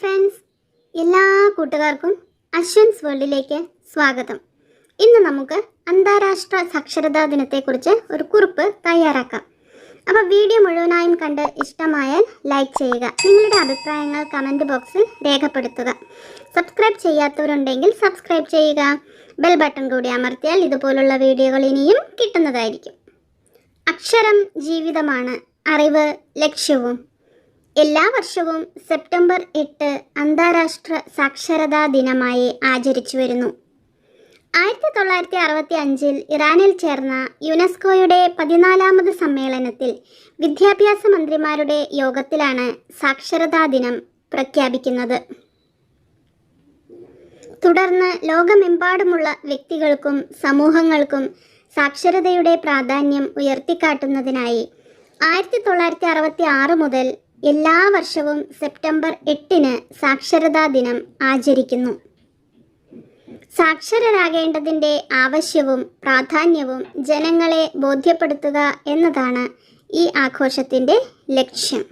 Friends എല്ലാ കൂട്ടുകാർക്കും അശ്വൻസ് വേൾഡിലേക്ക് സ്വാഗതം. ഇന്ന് നമുക്ക് അന്താരാഷ്ട്ര സാക്ഷരതാ ദിനത്തെക്കുറിച്ച് ഒരു കുറിപ്പ് തയ്യാറാക്കാം. അപ്പോൾ വീഡിയോ മുഴുവനായും കണ്ട് ഇഷ്ടമായാൽ ലൈക്ക് ചെയ്യുക നിങ്ങളുടെ അഭിപ്രായങ്ങൾ കമന്റ് ബോക്സിൽ രേഖപ്പെടുത്തുക. സബ്സ്ക്രൈബ് ചെയ്യാത്തവരുണ്ടെങ്കിൽ സബ്സ്ക്രൈബ് ചെയ്യുക ബെൽ ബട്ടൺ കൂടി അമർത്തിയാൽ ഇതുപോലുള്ള വീഡിയോകൾ ഇനിയും കിട്ടുന്നതായിരിക്കും. അക്ഷരം ജീവിതമാണ് അറിവ് ലക്ഷ്യവും. എല്ലാ വർഷവും സെപ്റ്റംബർ എട്ട് അന്താരാഷ്ട്ര സാക്ഷരതാ ദിനമായി ആചരിച്ചു വരുന്നു. ആയിരത്തി തൊള്ളായിരത്തി അറുപത്തി അഞ്ചിൽ ഇറാനിൽ ചേർന്ന യുനെസ്കോയുടെ പതിനാലാമത് സമ്മേളനത്തിൽ വിദ്യാഭ്യാസ മന്ത്രിമാരുടെ യോഗത്തിലാണ് സാക്ഷരതാ ദിനം പ്രഖ്യാപിക്കുന്നത്. തുടർന്ന് ലോകമെമ്പാടുമുള്ള വ്യക്തികൾക്കും സമൂഹങ്ങൾക്കും സാക്ഷരതയുടെ പ്രാധാന്യം ഉയർത്തിക്കാട്ടുന്നതിനായി ആയിരത്തി തൊള്ളായിരത്തി അറുപത്തി ആറ് മുതൽ എല്ലാ വർഷവും സെപ്റ്റംബർ എട്ടിന് സാക്ഷരതാ ദിനം ആചരിക്കുന്നു. സാക്ഷരരാകേണ്ടതിന്റെ ആവശ്യവും പ്രാധാന്യവും ജനങ്ങളെ ബോധ്യപ്പെടുത്തുക എന്നതാണ് ഈ ആഘോഷത്തിന്റെ ലക്ഷ്യം.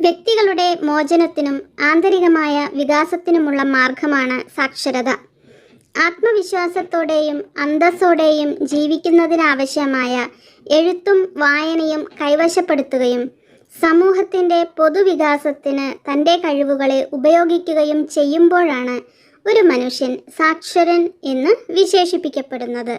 വ്യക്തികളുടെ മോചനത്തിനും ആന്തരികമായ വികാസത്തിനുമുള്ള മാർഗമാണ് സാക്ഷരത. ആത്മവിശ്വാസത്തോടെയും അന്തസ്സോടെയും ജീവിക്കുന്നതിനാവശ്യമായ എഴുത്തും വായനയും കൈവശപ്പെടുത്തുകയും സമൂഹത്തിന്റെ പൊതുവികാസത്തിന് തന്റെ കഴിവുകളെ ഉപയോഗിക്കുകയും ചെയ്യുമ്പോഴാണ് ഒരു മനുഷ്യൻ സാക്ഷരൻ എന്ന് വിശേഷിപ്പിക്കപ്പെടുന്നത്.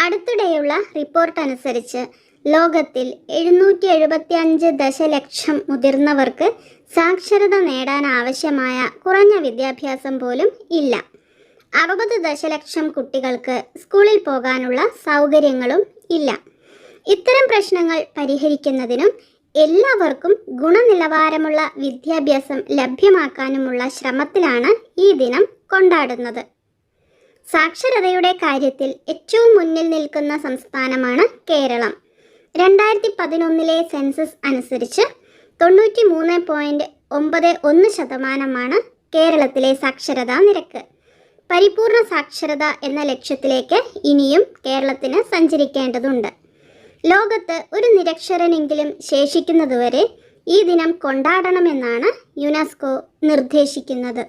അടുത്തിടെയുള്ള റിപ്പോർട്ട് അനുസരിച്ച് ലോകത്തിൽ എഴുന്നൂറ്റി എഴുപത്തി അഞ്ച് ദശലക്ഷം മുതിർന്നവർക്ക് സാക്ഷരത നേടാൻ ആവശ്യമായ കുറഞ്ഞ വിദ്യാഭ്യാസം പോലും ഇല്ല. അറുപത് ദശലക്ഷം കുട്ടികൾക്ക് സ്കൂളിൽ പോകാനുള്ള സൗകര്യങ്ങളും ഇല്ല. ഇത്തരം പ്രശ്നങ്ങൾ പരിഹരിക്കുന്നതിനും എല്ലാവർക്കും ഗുണനിലവാരമുള്ള വിദ്യാഭ്യാസം ലഭ്യമാക്കാനുമുള്ള ശ്രമത്തിലാണ് ഈ ദിനം കൊണ്ടാടുന്നത്. സാക്ഷരതയുടെ കാര്യത്തിൽ ഏറ്റവും മുന്നിൽ നിൽക്കുന്ന സംസ്ഥാനമാണ് കേരളം. രണ്ടായിരത്തി പതിനൊന്നിലെ സെൻസസ് അനുസരിച്ച് തൊണ്ണൂറ്റി മൂന്ന് പോയിന്റ് ഒമ്പത് ഒന്ന് ശതമാനമാണ് കേരളത്തിലെ സാക്ഷരതാ നിരക്ക്. പരിപൂർണ സാക്ഷരത എന്ന ലക്ഷ്യത്തിലേക്ക് ഇനിയും കേരളത്തിന് സഞ്ചരിക്കേണ്ടതുണ്ട്. ലോകത്ത് ഒരു നിരക്ഷരനെങ്കിലും ശേഷിക്കുന്നതുവരെ ഈ ദിനം കൊണ്ടാടണമെന്നാണ് യുനെസ്കോ നിർദ്ദേശിക്കുന്നത്.